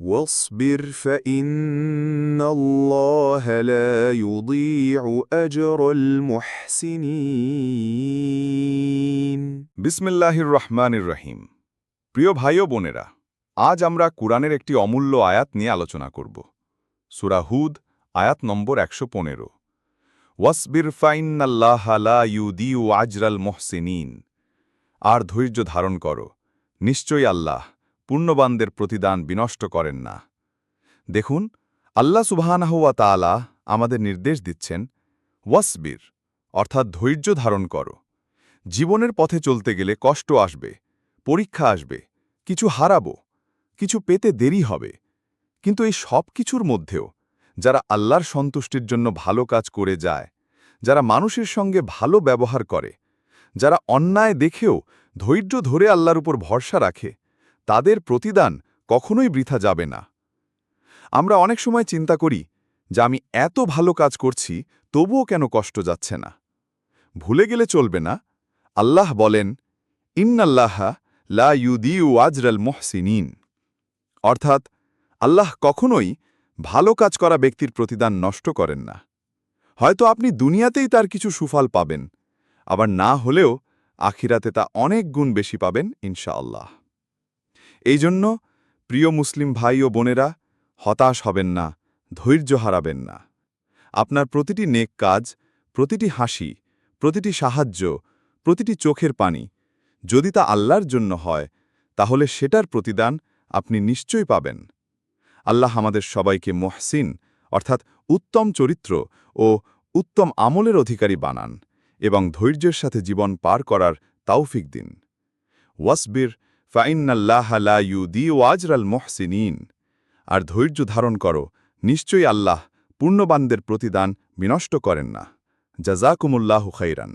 واصبر فإن الله لا يضيع أجر المحسنين বিসমিল্লাহির রহমানির রহিম প্রিয় ভাই ও বোনেরা আজ আমরা কুরআনের একটি অমূল্য আয়াত নিয়ে আলোচনা করব সূরা হুদ আয়াত নম্বর একশো পনেরো ওয়াসবির ফাইন্নাল্লাহ লা ইউদিউ আজরাল মোহসিনিন আর ধৈর্য ধারণ করো নিশ্চয়ই আল্লাহ পুণ্যবানদের প্রতিদান বিনষ্ট করেন না। দেখুন, আল্লাহ সুবহানাহুয়া তাআলা আমাদের নির্দেশ দিচ্ছেন, ওয়াসবির, অর্থাৎ ধৈর্য ধারণ করো। জীবনের পথে চলতে গেলে কষ্ট আসবে, পরীক্ষা আসবে, কিছু হারাবো, কিছু পেতে দেরি হবে। কিন্তু এই সব কিছুর মধ্যেও যারা আল্লাহর সন্তুষ্টির জন্য ভালো কাজ করে যায়, যারা মানুষের সঙ্গে ভালো ব্যবহার করে, যারা অন্যায় দেখেও ধৈর্য ধরে আল্লাহর উপর ভরসা রাখে তাদের প্রতিদান কখনোই বৃথা যাবে না। আমরা অনেক সময় চিন্তা করি যে আমি এত ভালো কাজ করছি, তবুও কেন কষ্ট যাচ্ছে না? ভুলে গেলে চলবে না? আল্লাহ বলেন, ইন্নাল্লাহা লা ইউদিউ আজরাল মোহসিনিন। অর্থাৎ, আল্লাহ কখনোই ভালো কাজ করা ব্যক্তির প্রতিদান নষ্ট করেন না। হয়তো আপনি দুনিয়াতেই তার কিছু সুফল পাবেন, আবার না হলেও আখিরাতে তা অনেক গুণ বেশি পাবেন, ইনশাআল্লাহ। এই জন্য প্রিয় মুসলিম ভাই ও বোনেরা, হতাশ হবেন না, ধৈর্য হারাবেন না। আপনার প্রতিটি নেক কাজ, প্রতিটি হাসি, প্রতিটি সাহায্য, প্রতিটি চোখের পানি, যদি তা আল্লাহর জন্য হয়, তাহলে সেটার প্রতিদান আপনি নিশ্চয়ই পাবেন। আল্লাহ আমাদের সবাইকে মহসিন, অর্থাৎ উত্তম চরিত্র ও উত্তম আমলের অধিকারী বানান এবং ধৈর্যের সাথে জীবন পার করার তাওফিক দিন। ওয়াসবির ফাইন্নাল্লাহ লা ইউদি ওয়াজরাল মহসিনিন। আর ধৈর্য ধারণ করো, নিশ্চয়ই আল্লাহ পূর্ণবানদের প্রতিদান বিনষ্ট করেন না। জাজাকুমুল্লাহ খৈরান